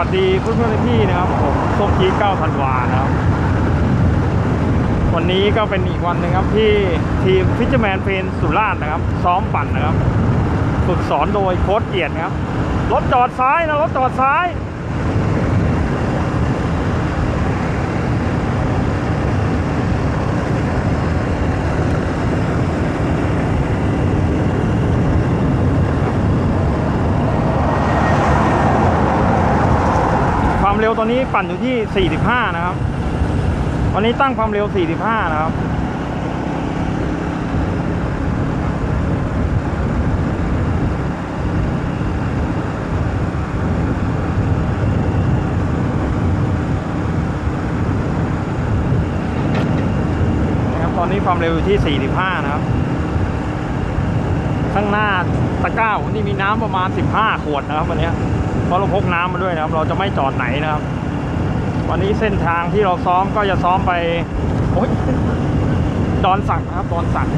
วัสดีเพื่อนๆพี่นะครับผมส้มจีเก้าธันวานะครับ วันนี้ก็เป็นอีกวันหนึ่งครับที่ทีมฟิชแมนเฟนสุราษฎร์นะครับ ซ้อมปั่นนะครับ ฝึกสอนโดยโค้ชเกียรตินะครับ รถจอดซ้ายนะ รถจอดซ้าย วามเร็วตอนนี้ปั่นอยู่ที่ 45 นะครับ วันนี้ตั้งความเร็ว 45 นะครับนะครับตอนนี้ความเร็วอยู่ที่ 45 นะครับ ข้างหน้าตะก้าผมนี่มีน้ำประมาณ 15 ขวดนะครับวันนี้ เพราะเราพกน้ำมาด้วยนะครับ เราจะไม่จอดไหนนะครับ วันนี้เส้นทางที่เราซ้อมก็จะซ้อมไปโอ๊ยดอนสักนะครับ ดอนสัก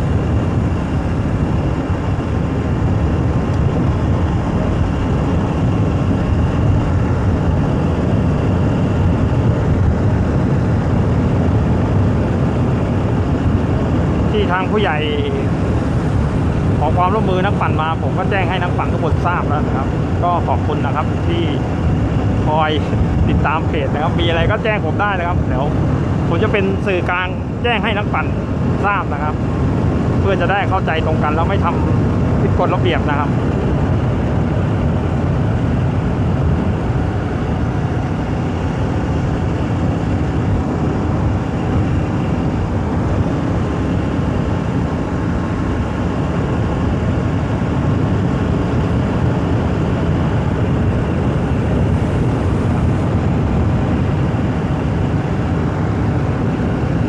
ที่ทางผู้ใหญ่ ขอความร่วมมือนักปั่นมา ผมก็แจ้งให้นักปั่นทุกคนทราบแล้วนะครับ ก็ขอบคุณนะครับที่คอยติดตามเพจนะครับ มีอะไรก็แจ้งผมได้นะครับเดี๋ยวผมจะเป็นสื่อกลางแจ้งให้นักปั่นทราบนะครับ เพื่อจะได้เข้าใจตรงกันแล้วไม่ทำผิดกฎระเบียบนะครับ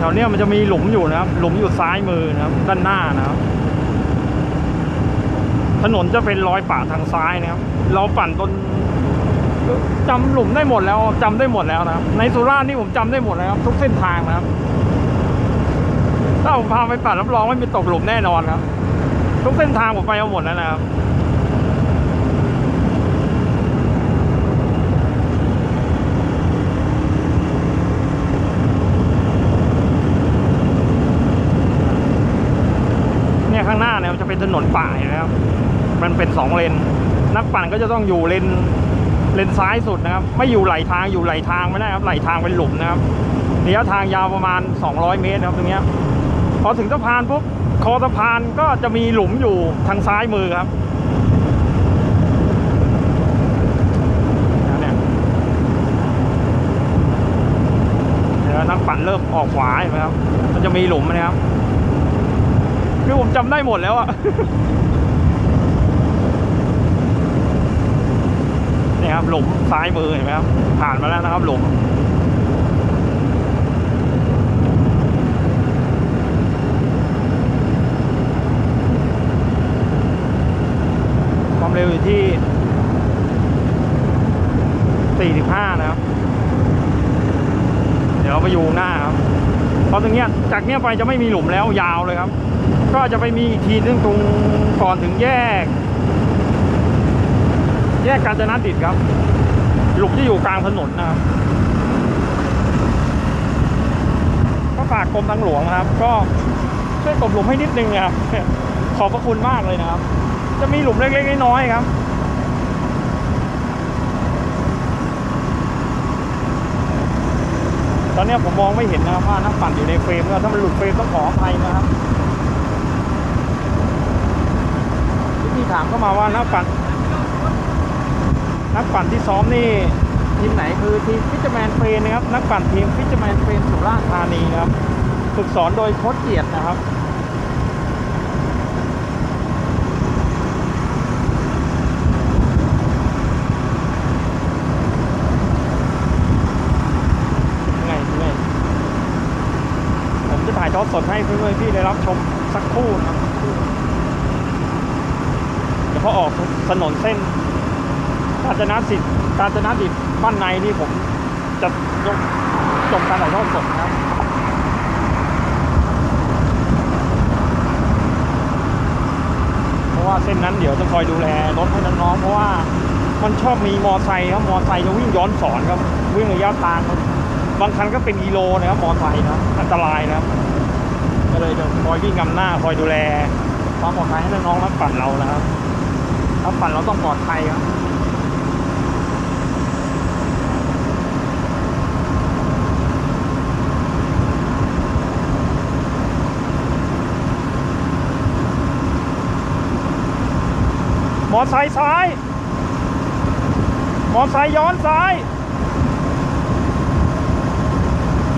ถวเนี้ยมันจะมีหลุมอยู่นะครับ หลุมอยู่ซ้ายมือนะครับ ด้านหน้านะครับ ถนนจะเป็นรอยป่าทางซ้ายนะครับ เราปั่นจนจำหลุมได้หมดแล้วจำได้หมดแล้วนะครับ ในสุราษฎร์นี่ผมจำได้หมดแล้วครับ ทุกเส้นทางนะครับ ถ้าผมพาไปปั่นรับรองไม่มีตกหลุมแน่นอนครับ ทุกเส้นทางผมไปเอาหมดแล้วนะครับ เนี่ยข้างหน้า เป็นถนนป่านะครับ มันเป็นสองเลน นักปั่นก็จะต้องอยู่เลนเลนซ้ายสุดนะครับ ไม่อยู่ไหลทางอยู่ไหลทางไม่ได้ครับไหลทางเป็นหลุมนะครับระยะทางยาวประมาณ 200 เมตรนะครับตรงนี้พอถึงสะพานปุ๊บคอสะพานก็จะมีหลุมอยู่ทางซ้ายมือครับเนี่ยเดี๋ยวนักปั่นเริ่มออกขวาเห็นไหมครับ มันจะมีหลุมนะครับ คือผมจำได้หมดแล้วอะนี่ครับหลุมซ้ายมือเห็นไหมครับ ผ่านมาแล้วนะครับหลุมความเร็วอยู่ที่ 45 นะครับ เดี๋ยวไปอยู่หน้าครับ พราะตรงเนี้ยจากเนี้ยไปจะไม่มีหลุมแล้วยาวเลยครับ ก็จะไปมีอีกทีนึงตรงก่อนถึงแยก แยกกาญจนดิตครับ หลุมที่อยู่กลางถนนนะครับก็ฝากกรมทางหลวงนะครับ ก็ช่วยกลบหลุมให้นิดนึงนะครับขอบพระคุณมากเลยนะครับ จะมีหลุมเล็กๆน้อยๆครับ ตอนนี้ผมมองไม่เห็นนะครับว่านักปั่นอยู่ในเฟรมแล้วถ้ามันหลุดเฟรมต้องขออภัยนะครับที่พี่ถามเข้ามาว่านักปั่นนักปั่นที่ซ้อมนี่ทีมไหนคือทีมฟิชแมนเฟรนนะครับ นักปั่นทีมฟิชแมนเฟรนสุราษฎร์ธานีนะครับ ฝึกสอนโดยโค้ชเกียรตินะครับ ยังไงยังไง สดให้เพื่อนๆพี่ได้รับชมสักครู่นะครับเดี๋ยวพอออกถนนเส้นกาญจนาสิทธิ์กาญจนาดิตบ้านในนี่ผมจะยกชมการถ่ายทอดสดนะครับเพราะว่าเส้นนั้นเดี๋ยวจะคอยดูแลรถให้น้องๆเพราะว่ามันชอบมีมอไซค์ครับมอไซค์จะวิ่งย้อนสอนครับวิ่งระยะทางบบางคันก็เป็นกิโลนะครับมอไซค์นะอันตรายนะครับ ก็เลยจะคอยวิ่งนำหน้าคอยดูแลความปลอดภัยให้น้องๆนักปั่นเรานะครับนักปั่นเราต้องปลอดภัยครับมอไซค์ซ้าย มอไซค์ย้อนซ้าย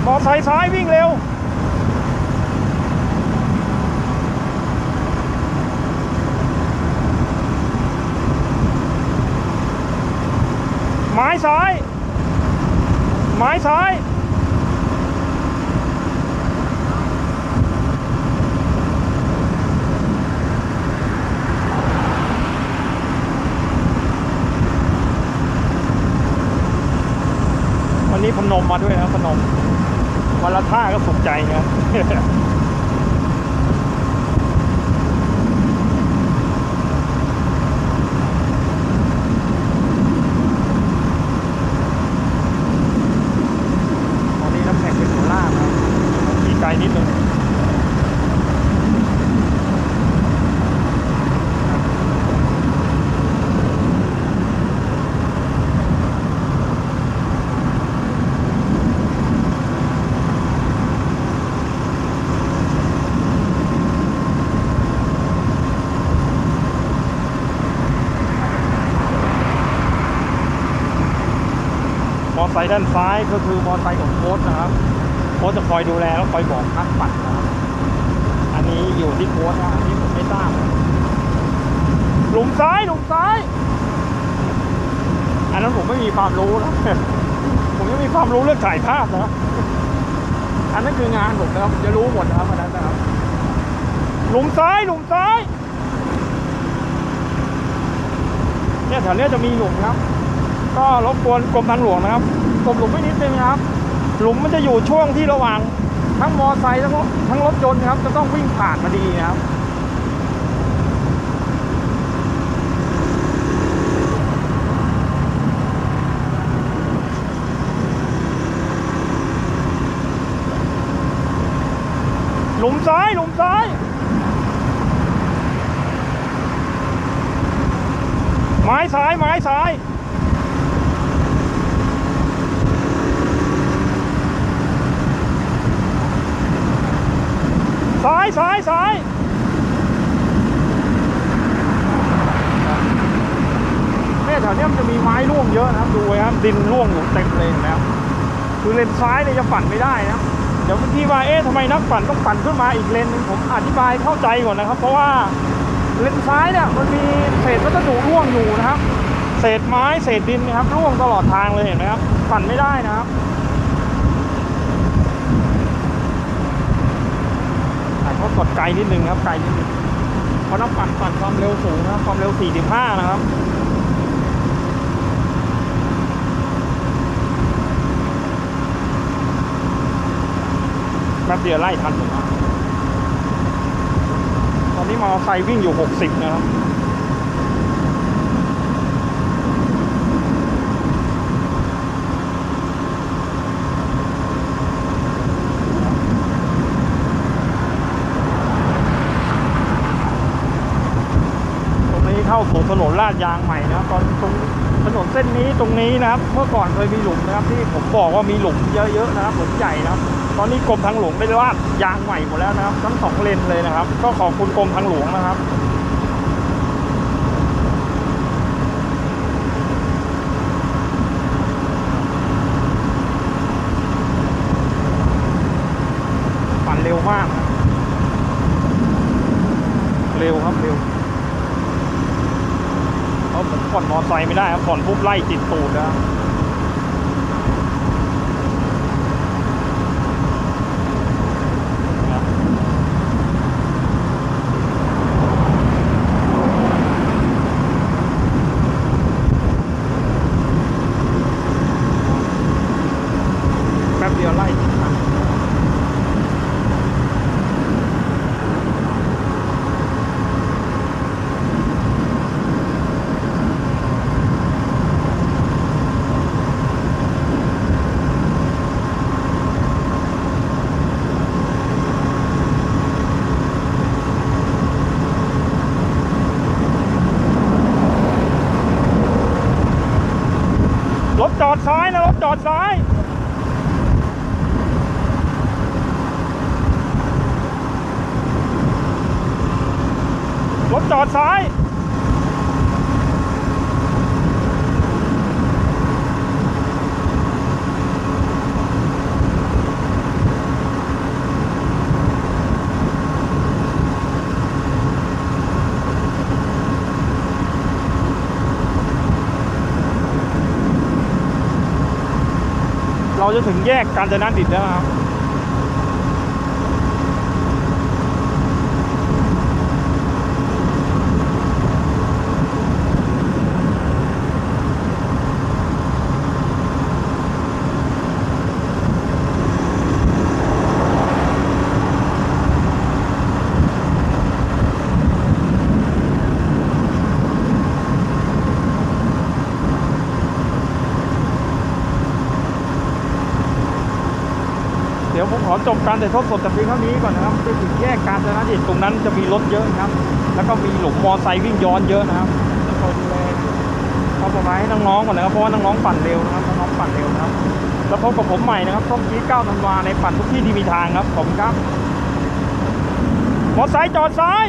มอไซค์ซ้ายวิ่งเร็ว ไม้ซ้าย ไม้ซ้ายวันนี้พนมมาด้วยนะพนมวันละท่าก็สุขใจนะ ตอนนี้น้ำแข็งเป็นหัวล่างครับมีไกลนิดนึงมอ ไซด้านซ้ายก็คือมอเตอร์ไซค์ของโค้ชนะครับ โค้ชจะคอยดูแลแล้วคอยบอกนักปั่นนะครับ อันนี้อยู่ที่โค้ชนะอันนี้ผมไม่ทราบหลุมซ้ายหลุมซ้าย อันนั้นผมไม่มีความรู้นะผมยังมีความรู้เรื่องถ่ายภาพนะอันนั้นคืองานผมนะครับผมจะรู้หมดนะครับอันนั้นนะครับ หลุมซ้ายหลุมซ้าย เนี่ยแถวเนี้ยจะมีหลุมครับ ก็รบกวนกรมทางหลวงนะครับกรมหลุมไม่นิดนึงนะครับ หลุมมันจะอยู่ช่วงที่ระหว่างทั้งมอไซค์ทั้งรถทั้งรถยนต์นะครับ จะต้องวิ่งผ่านมาดีนะครับหลุมซ้ายหลุมซ้ายไม้ซ้ายไม้ซ้ายายซ้ายซ้ายเนี่ยแถวเนี้ยมันจะมีไม้ร่วงเยอะนะครับดูไว้ครับดินร่วงอยู่เต็มเลยนะครับคือเลนซ้ายเนี่ยจะปั่นไม่ได้นะเดี๋ยวพี่ว่าเอ๊ะทำไมนักปั่นต้องปั่นขึ้นมาอีกเลนหนึงผมอธิบายเข้าใจก่อนนะครับ เพราะว่าเลนซ้ายเนี่ยมันมีเศษวัสดุร่วงอยู่นะครับ เศษไม้เศษดินนะครับร่วงตลอดทางเลยเห็นไหมครับปั่นไม่ได้นะครับ ก็กดไกลนิดนึงครับไกลนิดนึงเพราะน้ำปั่นปั่นความเร็วสูงนะครับความเร็ว 45 นะครับแป๊บเดียวไล่ทันผมนะตอนนี้มอเตอร์ไซค์วิ่งอยู่ 60 นะครับ ตรงนี้เข้าสู่ ถนนลาดยางใหม่นะครับตอนตรงถนนเส้นนี้ตรงนี้นะครับ เมื่อก่อนเคยมีหลุมนะครับที่ผมบอกว่ามีหลุมเยอะๆนะครับหลุมใหญ่นะครับ ตอนนี้กรมทางหลวงได้ลาดยางใหม่หมดแล้วนะครับ ทั้งสองเลนเลยนะครับ ก็ขอบคุณกรมทางหลวงนะครับปั่นเร็วมากนะเร็วครับ เร็ว ผ่อนมอไซค์ไม่ได้ครับผ่อนปุ๊บไล่ติดตูดนะวแป๊บเดียวไล่ติดทัน รถจอดซ้ายรถจอดซ้าย เราจะถึงแยกกาญจนดิตแล้วครับ จบการถ่ายทอดสดแต่เพียงเท่านี้ก่อนนะครับไปถึงแยกการจนาดิตตรงนั้นจะมีรถเยอะนะครับ แล้วก็มีหลุมมอไซค์วิ่งย้อนเยอะนะครับคอยดูแลความปลอดภัยให้น้องๆก่อนนะครับเพราะว่าน้องๆปั่นเร็วนะครับน้องๆปั่นเร็วนะครับ แล้วพบกับผมใหม่นะครับช่องชี้เก้าธันวาในปั่นทุกที่ที่มีทางครับผมครับมอไซค์จอดซ้าย